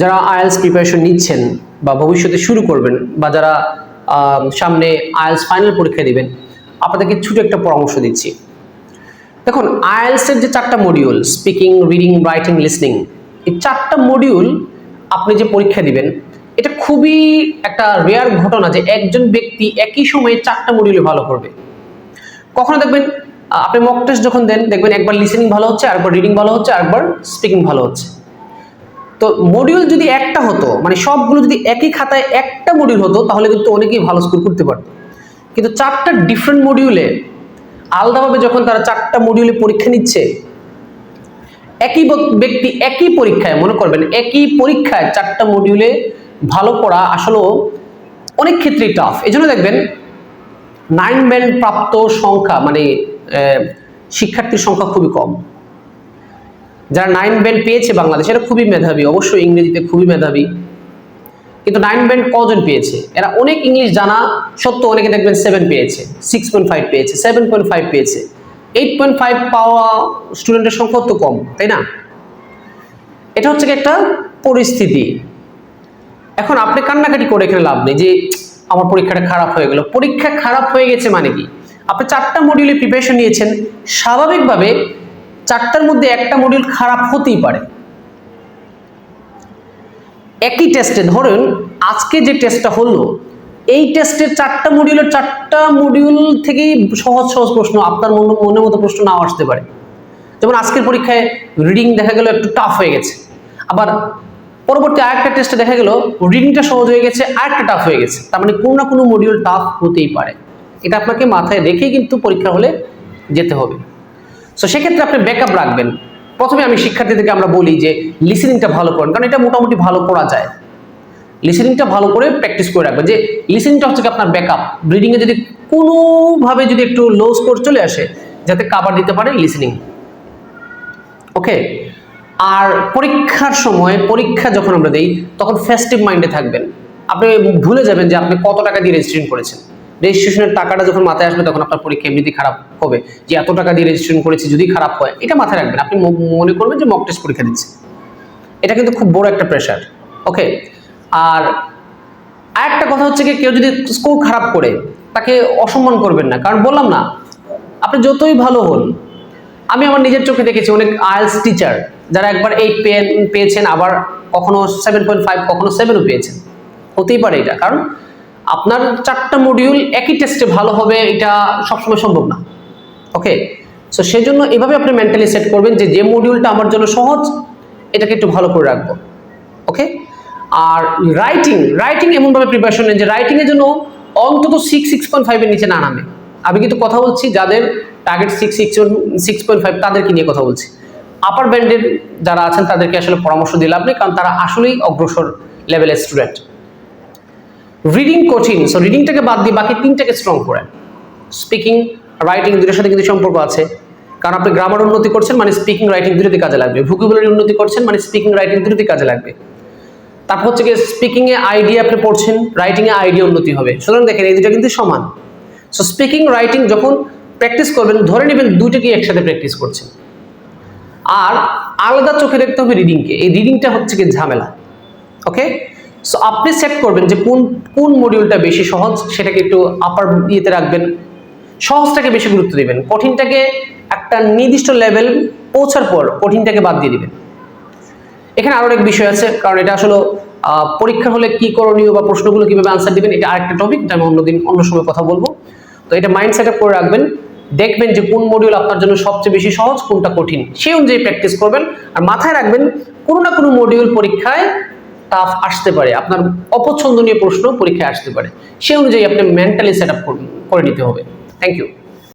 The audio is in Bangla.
যারা আইএলস প্রিপারেশন নিচ্ছেন বা ভবিষ্যতে শুরু করবেন বা যারা সামনে আইএলস ফাইনাল পরীক্ষা দিবেন, আপনাদেরকে ছোট একটা পরামর্শ দিচ্ছি। দেখুন আইএলসের যে চারটা module speaking reading writing listening এই চারটা মডিউল আপনি যে পরীক্ষা দিবেন, এটা খুবই একটা রেয়ার ঘটনা যে একজন ব্যক্তি একই সময়ে চারটা মডিউলে ভালো করবে। কখনো দেখবেন আপনি মক টেস্ট যখন দেন, দেখবেন একবার লিসেনিং ভালো হচ্ছে, আরেকবার রিডিং ভালো হচ্ছে, আরেকবার স্পিকিং ভালো হচ্ছে। তো মডিউল যদি একটা হতো মানে সবগুলো যদি একই খাতায় একটা মডিউল হতো, তাহলে কিন্তু অনেকেই ভালো স্কোর করতে পারতো। কিন্তু চারটা ডিফারেন্ট মডিউলে আলাদাভাবে যখন তারা চারটা মডিউলে পরীক্ষা নিচ্ছে, একই ব্যক্তি একই পরীক্ষায়, মনে করবেন, একই পরীক্ষায় চারটা মডিউলে ভালো পড়া আসলেও অনেক ক্ষেত্রেই টাফ এই জন্য দেখবেন নাইন ব্যান্ড প্রাপ্ত সংখ্যা মানে শিক্ষার্থীর সংখ্যা খুবই কম। যারা নাইন ব্যান্ড পেয়েছে বাংলাদেশ, এরা খুবই মেধাবী, অবশ্যই ইংরেজিতে খুবই মেধাবী। কিন্তু নাইন ব্যান্ড কজন পেয়েছে? এরা অনেক ইংলিশ জানা সত্ত্বেও অনেকে দেখবেন সেভেন পেয়েছে সিক্স পয়েন্ট ফাইভ পেয়েছে সেভেন পয়েন্ট ফাইভ পেয়েছে। এইট পয়েন্ট ফাইভ পাওয়া স্টুডেন্টের সংখ্যা তো কম, তাই না? এটা হচ্ছে একটা পরিস্থিতি। এখন আপনি কান্নাকাটি করে এখানে লাভ নেই যে, আমার পরীক্ষাটা খারাপ হয়ে গেল। পরীক্ষা খারাপ হয়ে গেছে মানে কি? আপনি চারটা মডিউলে প্রিপারেশন নিয়েছেন। স্বাভাবিকভাবে চারটার মধ্যে একটা মডিউল খারাপ হতেই পারে। একই টেস্টে ধরুন, আজকে যে টেস্টটা হলো, এই টেস্টের চারটা মডিউলের চারটা মডিউল থেকেই সহজ সহজ প্রশ্ন, আপনার মন- মনের মতো প্রশ্ন নাও আসতে পারে। যেমন আজকের পরীক্ষায় রিডিং দেখা গেল একটু টাফ হয়ে গেছে। আবার পরবর্তী আরেকটা টেস্টে দেখা গেল রিডিংটা সহজ হয়ে গেছে, আরেকটা টাফ হয়ে গেছে। তার মানে কোনো না কোনো মডিউল টাফ হতেই পারে। এটা আপনাকে মাথায় রেখেই কিন্তু পরীক্ষা হলে যেতে হবে। সো সেক্ষেত্রে আপনি ব্যাকআপ রাখবেন। প্রথমে আমি শিক্ষার্থীদেরকে আমরা বলি যে লিসেনিংটা ভালো করেন, কারণ এটা মোটামুটি ভালো করা যায়। লিসেনিংটা ভালো করে প্র্যাকটিস করে রাখবেন। যে লিসেনিংটা হচ্ছে আপনার ব্যাকআপ রিডিংয়ে যদি কোনোভাবে যদি একটু লো স্কোর চলে আসে, যাতে কাভার দিতে পারে লিসেনিং ওকে আর পরীক্ষার সময়, পরীক্ষা যখন আমরা দিই, তখন ফেস্টিভ মাইন্ডে থাকবেন। আপনি ভুলে যাবেন যে আপনি কত টাকা দিয়ে রেজিস্ট্রেশন করেছেন। রেজিস্ট্রেশনের টাকাটা যখন মাথায় আসবে তখন আপনার পরীক্ষা এমনিতেই খারাপ হবে। যে এত টাকা দিয়ে রেজিস্ট্রেশন করেছি যদি খারাপ হয়, এটা মাথায় রাখবেন। আপনি মনে করবেন যে মক টেস্ট পরীক্ষা দিচ্ছে। এটা কিন্তু খুব বড় একটা প্রেশার ওকে আর আরেকটা কথা হচ্ছে কি, কেউ যদি স্কোর খারাপ করে, তাকে অসম্মান করবেন না। কারণ বললাম না, আপনি যতই ভালো হন, আমি আমার নিজের চোখে দেখেছি অনেক আইএলস টিচার যারা একবার এইট পেয়েছেন, আবার কখনো সেভেন পয়েন্ট ফাইভ কখনো সেভেনও পেয়েছেন। হতেই পারে এটা। কারণ আপনার চারটা মডিউল একই টেস্টে ভালো হবে, এটা সবসময় সম্ভব না। ওকে সো সেই জন্য এভাবে আপনি মেন্টালি সেট করবেন যে যে মডিউলটা আমার জন্য সহজ, এটাকে একটু ভালো করে রাখব। ওকে আর রাইটিং রাইটিং এমনভাবে প্রিপারেশন নেন যে রাইটিংয়ের জন্য অন্তত সিক্স সিক্স পয়েন্ট ফাইভের নিচে না নামে। আমি কিন্তু কথা বলছি যাদের target six six six point five তাদেরকে নিয়ে কথা বলছি। আপার ব্যান্ডের যারা আছেন, তাদেরকে আসলে পরামর্শ দিলাম নেই, কারণ তারা আসলেই অগ্রসর লেভেলের স্টুডেন্ট রিডিং কঠিন সো রিডিংটাকে বাদ দিয়ে বাকি তিনটাকে স্ট্রং করেন। স্পিকিং রাইটিং দুটোর সাথে কিন্তু সম্পর্ক আছে। কারণ আপনি গ্রামার উন্নতি করছেন মানে স্পিকিং রাইটিং দুটোতে কাজে লাগবে। ভুকিবুলারি উন্নতি করছেন মানে স্পিকিং রাইটিং দুটোতে কাজে লাগবে। তারপর হচ্ছে গিয়ে স্পিকিংয়ে আইডিয়া আপনি পড়ছেন রাইটিং এ আইডিয়া উন্নতি হবে। সুতরাং দেখেন, এই দুটো কিন্তু সমান। সো স্পিকিং রাইটিং যখন প্র্যাকটিস করবেন, ধরে নেবেন দুইটাকেই একসাথে প্র্যাকটিস করছেন। আর আলাদা চোখে দেখতে হবে রিডিংকে এই রিডিংটা হচ্ছে কি ঝামেলা। ওকে সো আপনি সেট করবেন যে কোন কোন মডিউলটা বেশি সহজ, সেটাকে একটু আপার ইয়েতে রাখবেন। সহজটাকে বেশি গুরুত্ব দিবেন। কঠিনটাকে একটা নির্দিষ্ট লেভেল পৌঁছার পর কঠিনটাকে বাদ দিয়ে দিবেন। এখানে আরও অনেক বিষয় আছে, কারণ এটা আসলে পরীক্ষা হলে কি করণীয় বা প্রশ্নগুলো কীভাবে আনসার দিবেন, এটা আরেকটা টপিক এটা আমি অন্যদিন, অন্য সময় কথা বলব। তো এটা মাইন্ড সেট আপ করে রাখবেন। দেখবেন যে কোন মডিউল আপনার জন্য সবচেয়ে বেশি সহজ, কোনটা কঠিন। সেই অনুযায়ী প্র্যাকটিস করবেন। আর মাথায় রাখবেন, কোনো না কোনো মডিউল পরীক্ষায় টাফ আসতে পারে, আপনার অপছন্দনীয় প্রশ্ন পরীক্ষায় আসতে পারে সে অনুযায়ী আপনি মেন্টালি সেট আপ করে নিতে হবে। Thank you